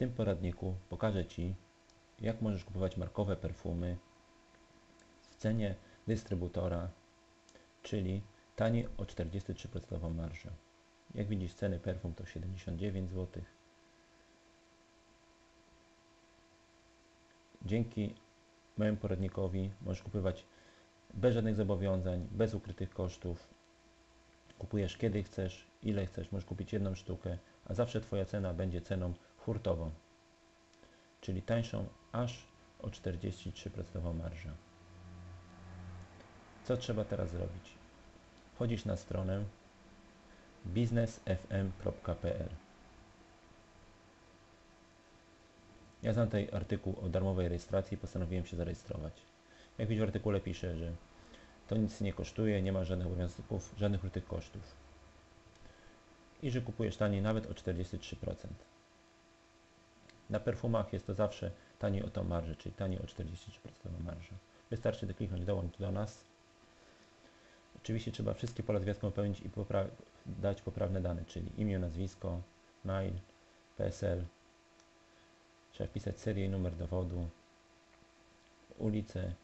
tym poradniku pokażę Ci, jak możesz kupować markowe perfumy w cenie dystrybutora, czyli taniej o 43% marżę. Jak widzisz, ceny perfum to 79 zł. Dzięki mojemu poradnikowi możesz kupować bez żadnych zobowiązań, bez ukrytych kosztów. Kupujesz kiedy chcesz, ile chcesz, możesz kupić jedną sztukę, a zawsze Twoja cena będzie ceną hurtową, czyli tańszą aż o 43% marżę. Co trzeba teraz zrobić? Wchodzisz na stronę biznesfm.pl Ja znam tutaj artykuł o darmowej rejestracji i postanowiłem się zarejestrować. Jak widzisz w artykule pisze, że to nic nie kosztuje, nie ma żadnych obowiązków, żadnych ukrytych kosztów. I że kupujesz taniej nawet o 43%. Na perfumach jest to zawsze taniej o tą marżę, czyli taniej o 43% marżę. Wystarczy kliknąć dołącz do nas. Oczywiście trzeba wszystkie pola związku wypełnić i popra dać poprawne dane, czyli imię, nazwisko, mail, PESEL. Trzeba wpisać serię i numer dowodu, ulicę,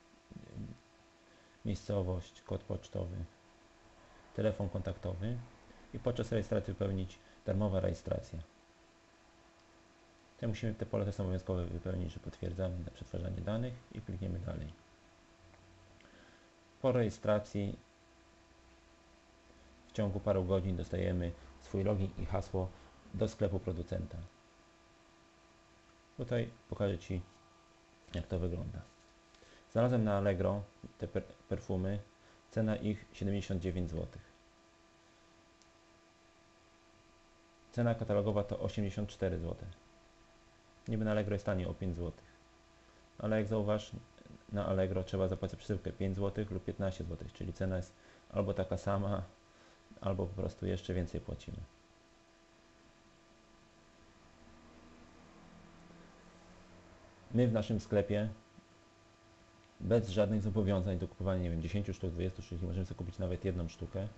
miejscowość, kod pocztowy, telefon kontaktowy i podczas rejestracji wypełnić darmowa rejestracja. Tutaj musimy te pola te są obowiązkowe wypełnić, że potwierdzamy na przetwarzanie danych i klikniemy dalej. Po rejestracji w ciągu paru godzin dostajemy swój login i hasło do sklepu producenta. Tutaj pokażę Ci jak to wygląda. Znalazłem na Allegro te per perfumy, cena ich 79 zł. Cena katalogowa to 84 zł. Niby na Allegro jest taniej o 5 zł. Ale jak zauważ, na Allegro trzeba zapłacić przesyłkę 5 zł lub 15 zł, czyli cena jest albo taka sama, albo po prostu jeszcze więcej płacimy. My w naszym sklepie bez żadnych zobowiązań do kupowania, nie wiem, 10 sztuk, 20 sztuk, możemy sobie kupić nawet jedną sztukę.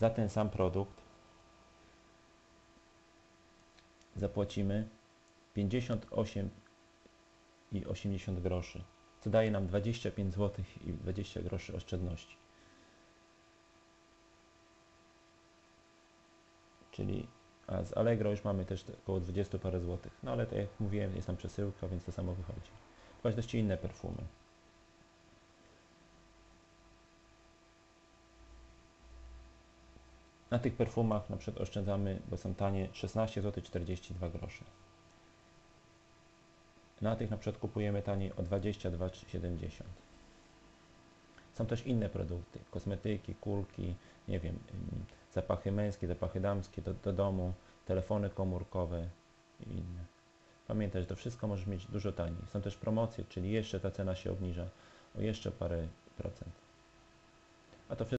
Za ten sam produkt zapłacimy 58 i 80 groszy, co daje nam 25 zł i 20 groszy oszczędności. Czyli a z Allegro już mamy też około 20 parę złotych. No ale tak jak mówiłem, jest tam przesyłka, więc to samo wychodzi. Kupować inne perfumy. Na tych perfumach na przykład oszczędzamy, bo są tanie, 16 zł 42 grosze. Na tych na przykład kupujemy taniej o 22,70. Są też inne produkty, kosmetyki, kulki, nie wiem, zapachy męskie, zapachy damskie do, do domu, telefony komórkowe i inne. Pamiętaj, że to wszystko możesz mieć dużo taniej. Są też promocje, czyli jeszcze ta cena się obniża o jeszcze parę procent. A to wszystko